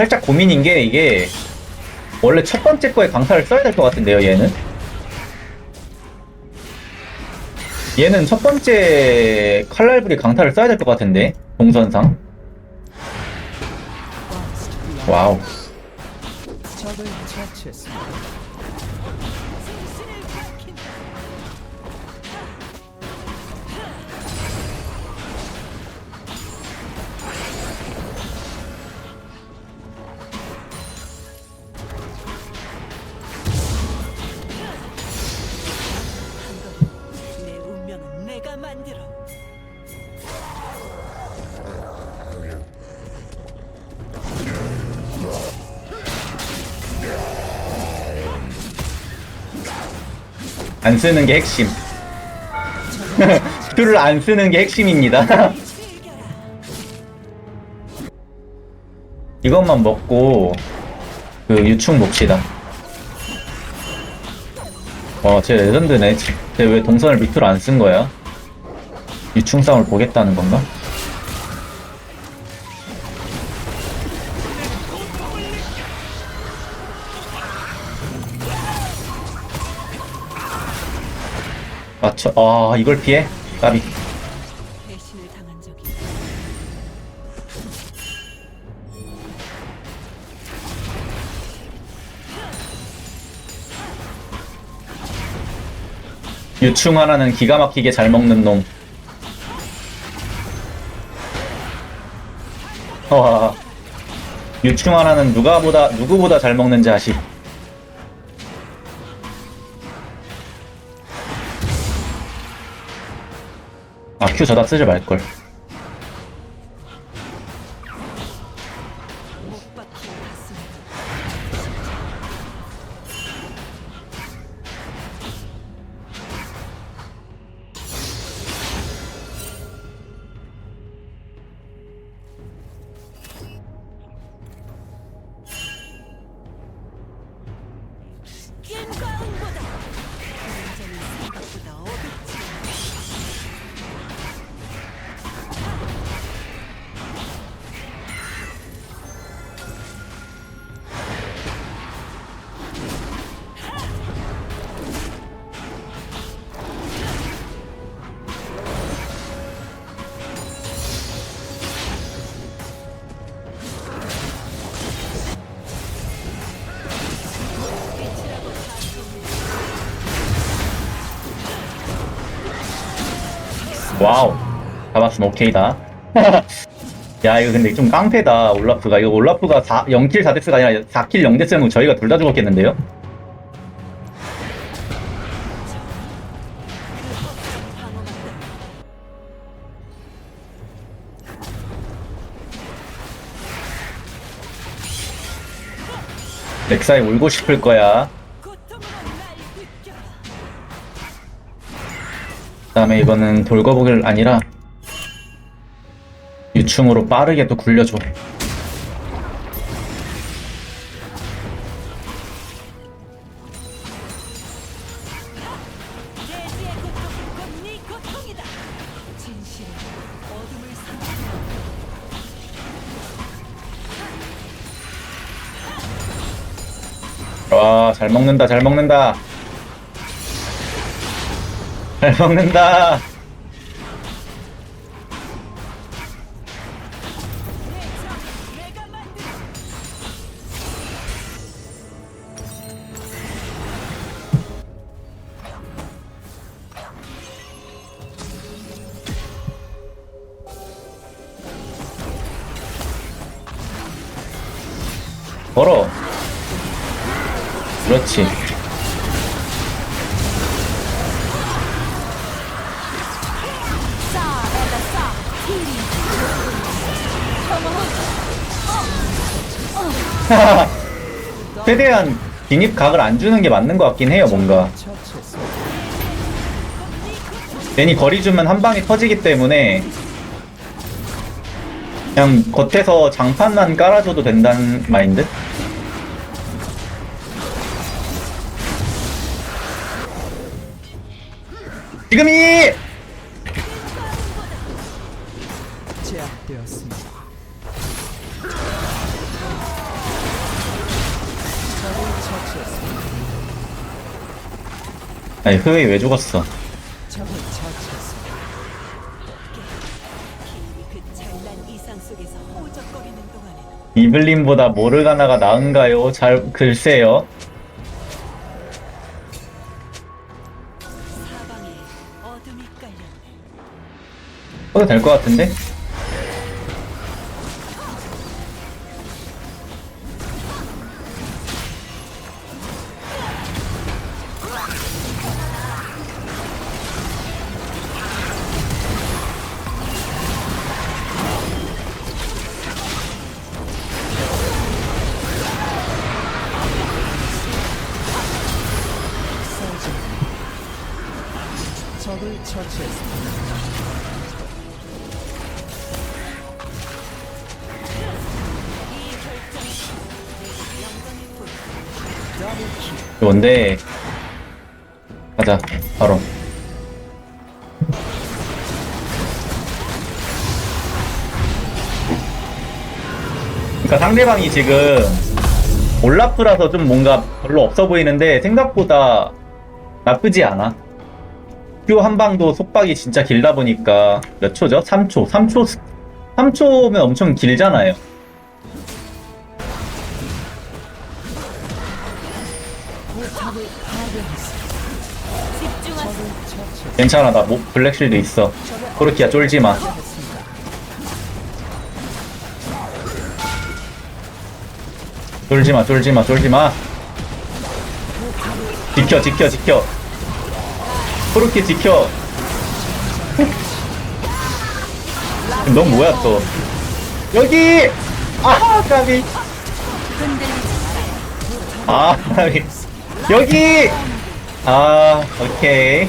살짝 고민인 게 이게 원래 첫 번째 거에 강타를 써야 될 것 같은데요, 얘는. 얘는 첫 번째 칼날불이 강타를 써야 될 것 같은데, 동선상. 와우. 적을 처치했습니다. 안 쓰는 게 핵심. 큐를 안 쓰는 게 핵심입니다. 이것만 먹고 그 유충 봅시다. 어, 쟤 레전드네. 쟤 왜 동선을 밑으로 안 쓴 거야? 유충 싸움을 보겠다는 건가? 맞춰. 아, 이걸 피해? 까비. 배신을 당한 적이 유충 하나는 기가 막히게 잘 먹는 놈. 와. 유충 하나는 누가보다 누구보다 잘 먹는 자식. 아, 큐 저다 쓰지 말걸. 못 와우. 잡았으면 오케이다. 야, 이거 근데 좀 깡패다, 올라프가. 이거 올라프가 4, 0킬 4데스가 아니라 4킬 0데스면 저희가 둘 다 죽었겠는데요? 렉사이 울고 싶을 거야. 다음에 이거는 돌거북이 아니라 유충으로 빠르게 또 굴려줘. 대지의 고통은 곧네 고통이다. 진실은 어둠을 삼키려 와, 잘 먹는다, 잘 먹는다. 잘 먹는다. 걸어. 그렇지. 최대한 진입 각을 안 주는 게 맞는 것 같긴 해요, 뭔가. 괜히 거리 주면 한 방에 터지기 때문에 그냥 겉에서 장판만 깔아줘도 된다는 마인드? 지금이! 아니 흐웨이 왜 죽었어. 그 이블린보다 모르가나가 나은가요? 잘 글쎄요 사방에 어둠이 깔렸네. 해도 될것 같은데? 적을 처치했습니다. 뭔데? 가자 바로. 그러니까 상대방이 지금 올라프라서 좀 뭔가 별로 없어 보이는데 생각보다 나쁘지 않아 큐한 방도 속박이 진짜 길다 보니까 몇 초죠? 3초. 3초 3초면 엄청 길잖아요. 괜찮아 나목 블랙실드 있어. 코르키야 쫄지마. 쫄지마 쫄지마 쫄지마. 지켜 지켜 지켜 코르키 지켜. 넌 뭐야 또? 여기! 아 까비. 아 까비. 여기! 아 오케이.